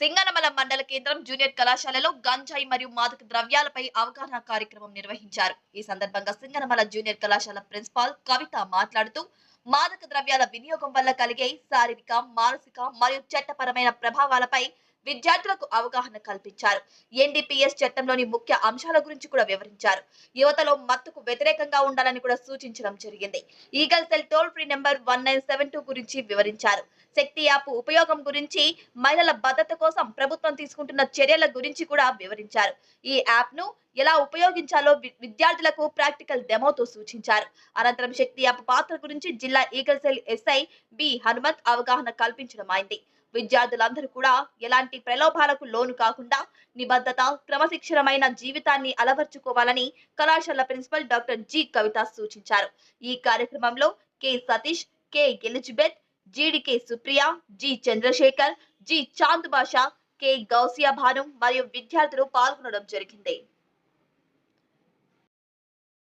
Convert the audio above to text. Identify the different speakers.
Speaker 1: సింగనమల మండల కేంద్రం జూనియర్ కళాశాలలో గంజాయి మరియు మాదక ద్రవ్యాలపై అవగాహన కార్యక్రమం నిర్వహించారు. ఈ సందర్భంగా సింగనమల జూనియర్ కళాశాల ప్రిన్సిపాల్ కవిత మాట్లాడుతూ మాదక ద్రవ్యాల వినియోగం వల్ల కలిగే శారీరక మానసిక మరియు చట్టపరమైన ప్రభావాలపై విద్యార్థులకు అవగాహన కల్పించారు. ఎన్డీపీఎస్ చట్టంలోని ముఖ్య అంశాల గురించి కూడా వివరించారు. యువతలో మత్తుకు వ్యతిరేకంగా ఉండాలని కూడా సూచించడం జరిగింది. Eagle cell toll free number one nine seven two గురించి వివరించారు. శక్తి యాప్ ఉపయోగం గురించి మహిళల భద్రత కోసం ప్రభుత్వం తీసుకుంటున్న చర్యల గురించి కూడా వివరించారు. ఈ యాప్ను ఎలా ఉపయోగించాలో వి- విద్యార్థులకు ప్రాక్టికల్ డెమోతో సూచించారు. అనంతరం శక్తి యాప్ పాత్ర గురించి జిల్లా eagle cell SI B Hanumanth అవగాహన కల్పించడం అయింది. విద్యార్థులందరూ కూడా ఎలాంటి ప్రలోభాలకు లోను కాకుండా నిబద్ధత క్రమశిక్షణమైన జీవితాన్ని అలవర్చుకోవాలని కళాశాల ప్రిన్సిపల్ డాక్టర్ జి కవిత సూచించారు. ఈ కార్యక్రమంలో K Satish K Elizabeth GDK Supriya G Chandrashekar G Chand Basha K Gausia Bhanu మరియు విద్యార్థులు పాల్గొనడం జరిగింది.